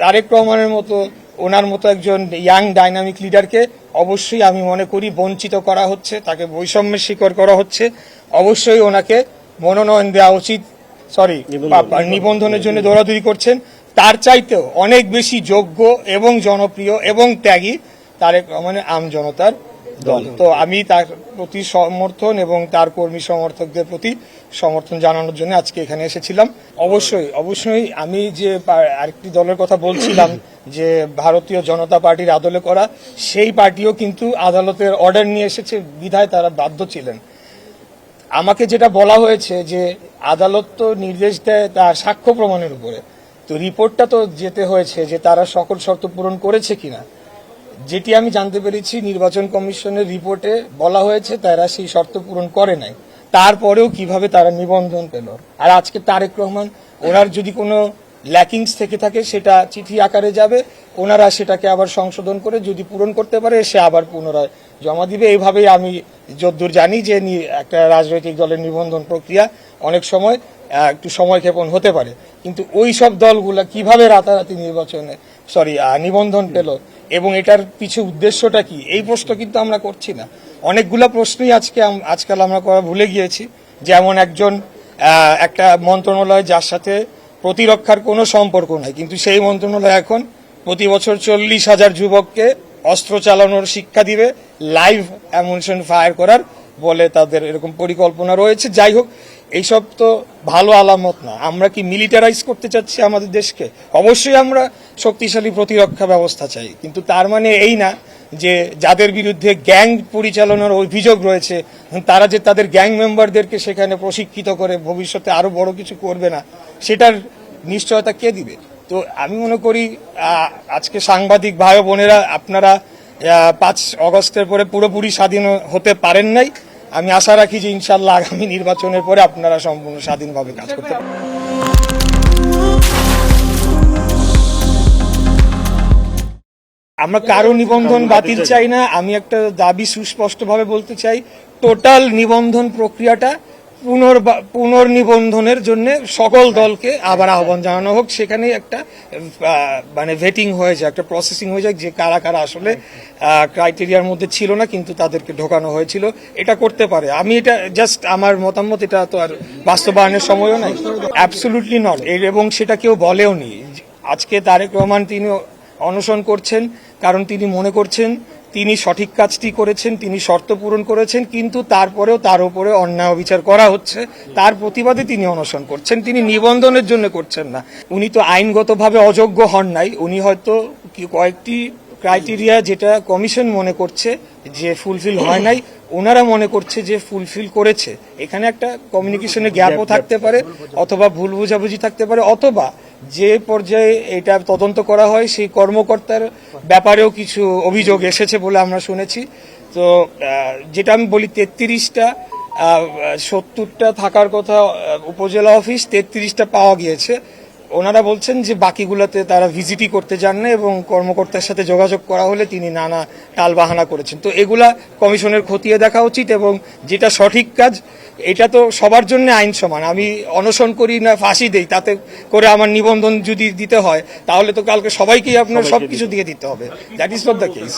তারেক রহমানের মতো ওনার মতো একজন ইয়াং ডাইনামিক লিডারকে অবশ্যই আমি মনে করি বঞ্চিত করা হচ্ছে তাকে বৈষম্যের শিকার করা হচ্ছে। অবশ্যই ওনাকে মনোনয়ন দেওয়া উচিত সরি নিবন্ধনের জন্য দৌড়াদৌড়ি করছেন। তার চাইতেও অনেক বেশি যোগ্য এবং জনপ্রিয় এবং ত্যাগী তারেক রহমানের আম জনতার দল। তো আমি তার প্রতি সমর্থন এবং তার কর্মী সমর্থকদের প্রতি সমর্থন জানানোর জন্য আজকে এখানে এসেছিলাম। অবশ্যই অবশ্যই আমি যে আরেকটি দলের কথা বলছিলাম, যে ভারতীয় জনতা পার্টির আদলে করা, সেই পার্টিও কিন্তু আদালতের অর্ডার নিয়ে এসেছে, বিধায় তারা বাধ্য ছিলেন। আমাকে যেটা বলা হয়েছে যে আদালত তো নির্দেশ দেয় তার সাক্ষ্য প্রমাণের উপরে। তো রিপোর্টটা তো যেতে হয়েছে যে তারা সকল শর্ত পূরণ করেছে কিনা। যেটি আমি জানতে পেরেছি, নির্বাচন কমিশনের রিপোর্টে বলা হয়েছে তারা সেই শর্ত পূরণ করে নাই। তারপরেও কীভাবে তারা নিবন্ধন পেল? আর আজকে তারেক রহমান, ওনার যদি কোনো ল্যাকিংস থেকে থাকে, সেটা চিঠি আকারে যাবে। ওনারা সেটাকে আবার সংশোধন করে যদি পূরণ করতে পারে, সে আবার পুনরায় জমা দিবে। এইভাবেই আমি যদ্দূর জানি যে একটা রাজনৈতিক দলের নিবন্ধন প্রক্রিয়া অনেক সময় একটু সময় ক্ষেপণ হতে পারে। কিন্তু ওই সব দলগুলা কীভাবে রাতারাতি নির্বাচনে সরি নিবন্ধন পেল এবং এটার পিছু উদ্দেশ্যটা কি? এই প্রশ্ন কিন্তু আমরা করছি না। অনেকগুলা প্রশ্নই আজকে আজকাল আমরা করা ভুলে গিয়েছি। যেমন একজন একটা মন্ত্রণালয় যার সাথে প্রতিরক্ষার কোনো সম্পর্ক নাই, কিন্তু সেই মন্ত্রণালয় এখন প্রতি বছর চল্লিশ হাজার যুবককে অস্ত্র চালানোর শিক্ষা দিবে লাইভ অ্যামুনিশন ফায়ার করার বলে তাদের এরকম পরিকল্পনা রয়েছে। যাই হোক এইসব তো ভালো আলামত না। আমরা কি মিলিটারাইজ করতে চাচ্ছি আমাদের দেশকে? অবশ্যই আমরা শক্তিশালী প্রতিরক্ষা ব্যবস্থা চাই। কিন্তু তার মানে এই না যে যাদের বিরুদ্ধে গ্যাং পরিচালনার অভিযোগ রয়েছে, তারা যে তাদের গ্যাং মেম্বারদেরকে সেখানে প্রশিক্ষিত করে ভবিষ্যতে আরও বড় কিছু করবে না, সেটার নিশ্চয়তা কে দিবে? তো আমি মনে করি আজকে সাংবাদিক ভাই বোনেরা, আপনারা পাঁচ অগস্টের পরে পুরোপুরি স্বাধীন হতে পারেন নাই। আমি আশা রাখি যে ইনশাল্লাহ আগামী নির্বাচনের পরে আপনারা সম্পূর্ণ স্বাধীনভাবে কাজ করতে আমরা কারও নিবন্ধন বাতিল চাই না, আমি একটা দাবি সুস্পষ্টভাবে বলতে চাই, টোটাল নিবন্ধন প্রক্রিয়াটা পুনর্নিবন্ধনের জন্য সকল দলকে আবার আহ্বান জানানো হোক। সেখানে একটা মানে ভেটিং হয়ে যায়, একটা প্রসেসিং হয়ে যায় যে কারা কারা আসলে ক্রাইটেরিয়ার মধ্যে ছিল না, কিন্তু তাদেরকে ঢোকানো হয়েছিল। এটা করতে পারে। আমি এটা জাস্ট আমার মতামত, এটা তো আর বাস্তবায়নের সময়ও নাই। অ্যাবসলুটলি নট এবং সেটা কেউ বলেও নি আজকে তারেক রহমান তিনি অনশন করছেন, কারণ তিনি মনে করছেন তিনি সঠিক কাজটি করেছেন, তিনি শর্ত পূরণ করেছেন, কিন্তু তারপরেও তার উপরে অন্যায় বিচার করা হচ্ছে। তার প্রতিবাদে তিনি অনশন করছেন, তিনি নিবন্ধনের জন্য করছেন না। উনি তো আইনগতভাবে অযোগ্য হন নাই, উনি হয়তো কয়েকটি ক্রাইটেরিয়া যেটা কমিশন মনে করছে যে ফুলফিল হয় নাই, ওনারা মনে করছে যে ফুলফিল করেছে। এখানে একটা কমিউনিকেশনের গ্যাপও থাকতে পারে, অথবা ভুল বোঝাবুঝি থাকতে পারে, অথবা যে পর্যায়ে এটা তদন্ত করা হয়, সেই কর্মকর্তার ব্যাপারেও কিছু অভিযোগ এসেছে বলে আমরা শুনেছি। তো যেটা আমি বলি, তেত্রিশটা সত্তরটা থাকার কথা উপজেলা অফিস তেত্রিশটা পাওয়া গিয়েছে। ওনারা বলছেন যে বাকিগুলোতে তারা ভিজিটই করতে যান না এবং কর্মকর্তার সাথে যোগাযোগ করা হলে তিনি নানা টালবাহানা করেছেন। তো এগুলা কমিশনের খতিয়ে দেখা উচিত এবং যেটা সঠিক কাজ এটা তো সবার জন্য আইন সমান। আমি অনশন করি না ফাঁসি দেই তাতে করে আমার নিবন্ধন যদি দিতে হয় তাহলে তো কালকে সবাইকেই আপনার সবকিছু দিয়ে দিতে হবে। That is not the case